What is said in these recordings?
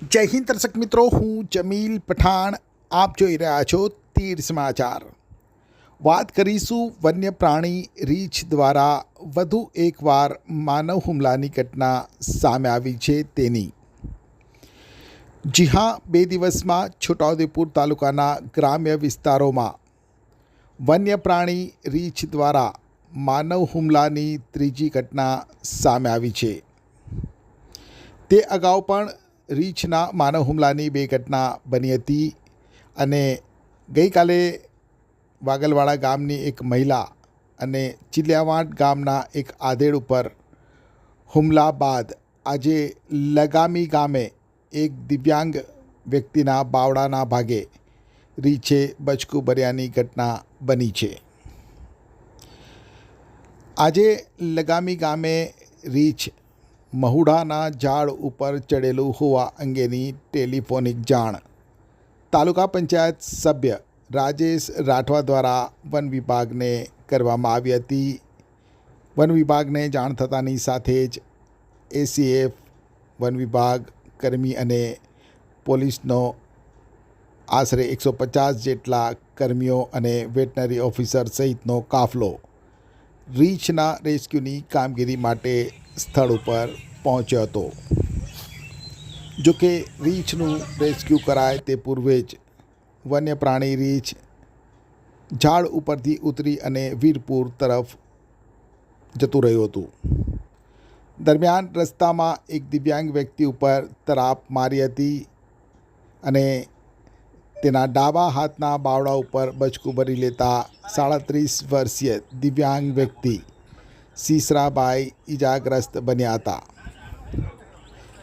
જય હિન્દ દર્શક મિત્રો, હું જમીલ પઠાણ. આપ જોઈ રહ્યા છો તીર સમાચાર. વાત કરીશું વન્ય પ્રાણી રીંછ દ્વારા વધુ એકવાર માનવ હુમલાની ઘટના સામે આવી છે તેની. જી હા, બે દિવસમાં છોટાઉદેપુર તાલુકાના ગ્રામ્ય વિસ્તારોમાં વન્ય પ્રાણી રીંછ દ્વારા માનવ હુમલાની ત્રીજી ઘટના સામે આવી છે. તે અગાઉ પણ રીંછના માનવ હુમલાની બે ઘટના બની હતી અને ગઈકાલે વાગલવાડા ગામની એક મહિલા અને ચિલિયાવાંટ ગામના એક આધેડ ઉપર હુમલા બાદ આજે લગામી ગામે એક દિવ્યાંગ વ્યક્તિના બાવડાના ભાગે રીંછે બચકું ભર્યાની ઘટના બની છે. આજે લગામી ગામે રીંછ મહુડાના ઝાડ ઉપર ચડેલું હોવા અંગેની ટેલિફોનિક જાણ. તાલુકા પંચાયત સભ્ય રાજેશ રાઠવા દ્વારા વન વિભાગને કરવામાં આવી હતી. વન વિભાગને જાણ થતાની સાથે જ એસીએફ, વન વિભાગ, કર્મી અને પોલીસનો આશરે એકસો પચાસ જેટલા કર્મીઓ અને વેટનરી ઓફિસર સહિતનો કાફલો રીંછના રેસ્ક્યુની કામગીરી માટે સ્થળ ઉપર પહોંચ્યો હતો. જો કે રીંછનું રેસ્ક્યુ કરાય તે પૂર્વે જ વન્ય પ્રાણી રીંછ ઝાડ ઉપરથી ઉતરી અને વીરપુર તરફ જતું રહ્યું હતું. દરમિયાન રસ્તામાં એક દિવ્યાંગ વ્યક્તિ ઉપર તરાપ મારી હતી અને તેના ડાબા હાથના બાવડા ઉપર બચકું ભરી લેતા સાડત્રીસ વર્ષીય દિવ્યાંગ વ્યક્તિ સીસરાબાઈ ઈજાગ્રસ્ત બન્યા હતા.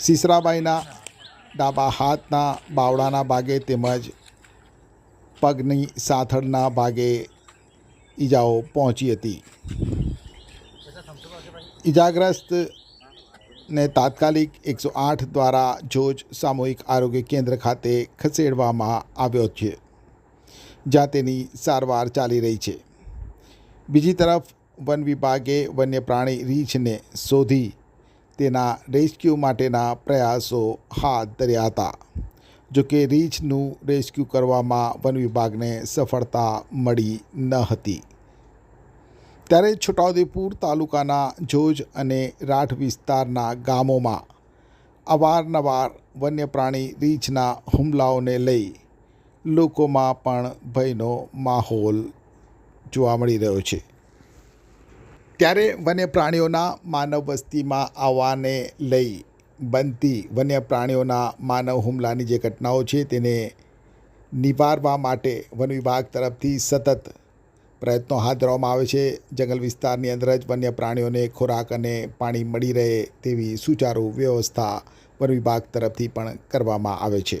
સીસરાબાઈના ડાબા હાથના બાવડાના ભાગે તેમજ પગની સાથળના ભાગે ઈજાઓ પહોંચી હતી. ઈજાગ્રસ્તને તાત્કાલિક એકસો આઠ દ્વારા જોજ સામૂહિક આરોગ્ય કેન્દ્ર ખાતે ખસેડવામાં આવ્યો છે, જ્યાં તેની સારવાર ચાલી રહી છે. બીજી તરફ વન વિભાગે વન્ય પ્રાણી રીંછને શોધી તેના રેસ્ક્યુ માટેના પ્રયાસો હાથ ધર્યા હતા. જોકે રીંછનું રેસ્ક્યુ કરવામાં વન વિભાગને સફળતા મળી ન હતી. ત્યારે છોટાઉદેપુર તાલુકાના જોજ અને રાઠ વિસ્તારના ગામોમાં અવારનવાર વન્ય પ્રાણી રીંછના હુમલાઓને લઈ લોકોમાં પણ ભયનો માહોલ જોવા મળી રહ્યો છે. ત્યારે વન્ય પ્રાણીઓના માનવ વસ્તીમાં આવવાને લઈ બનતી વન્ય પ્રાણીઓના માનવ હુમલાની જે ઘટનાઓ છે તેને નિવારવા માટે વન વિભાગ તરફથી સતત પ્રયત્નો હાથ ધરવામાં આવે છે. જંગલ વિસ્તારની અંદર જ વન્ય પ્રાણીઓને ખોરાક અને પાણી મળી રહે તેવી સુચારુ વ્યવસ્થા વન વિભાગ તરફથી પણ કરવામાં આવે છે.